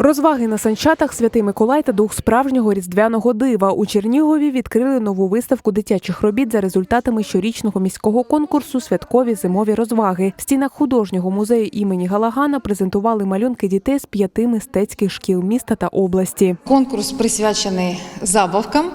Розваги на санчатах Святий Миколай та дух справжнього різдвяного дива у Чернігові відкрили нову виставку дитячих робіт за результатами щорічного міського конкурсу Святкові зимові розваги. В стінах художнього музею імені Галагана презентували малюнки дітей з п'яти мистецьких шкіл міста та області. Конкурс присвячений забавкам,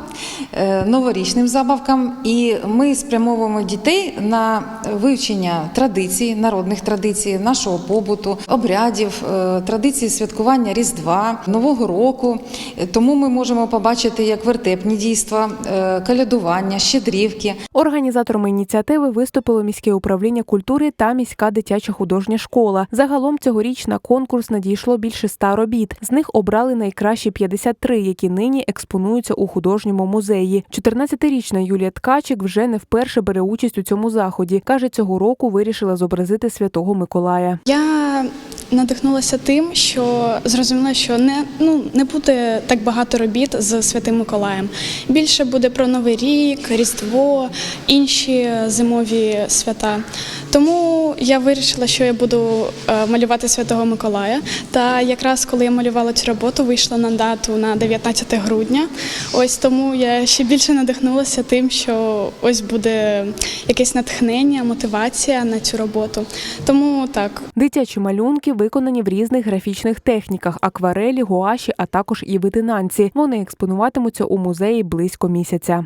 новорічним забавкам, і ми спрямовуємо дітей на вивчення традицій, народних традицій, нашого побуту, обрядів, е, традицій святкування Різдва, Нового року. Е, Тому ми можемо побачити як вертепні дійства, е, калядування, щедрівки. Організаторами ініціативи виступило міське управління культури та міська дитяча художня школа. Загалом цьогоріч на конкурс надійшло більше ста робіт. З них обрали найкращі 53, які нині експонуються у художньому музеї. 14-річна Юлія Ткачик вже не вперше бере участь у цьому заході. каже, цього року вирішила зобразити святого Миколая. Я надихнулася тим, що зрозуміла, що не, ну, не буде так багато робіт з Святим Миколаєм. Більше буде про Новий рік, Різдво, інші зимові свята. Тому я вирішила, що я буду е, малювати Святого Миколая. Та якраз коли я малювала цю роботу, вийшла на дату на 19 грудня. Ось тому я ще більше надихнулася тим, що ось буде якесь натхнення, мотивація на цю роботу. Тому так, Дитячі малюнки виконані в різних графічних техніках: акварелі, гуаші, а також і витинанці. Вони експонуватимуться у музеї близько місяця.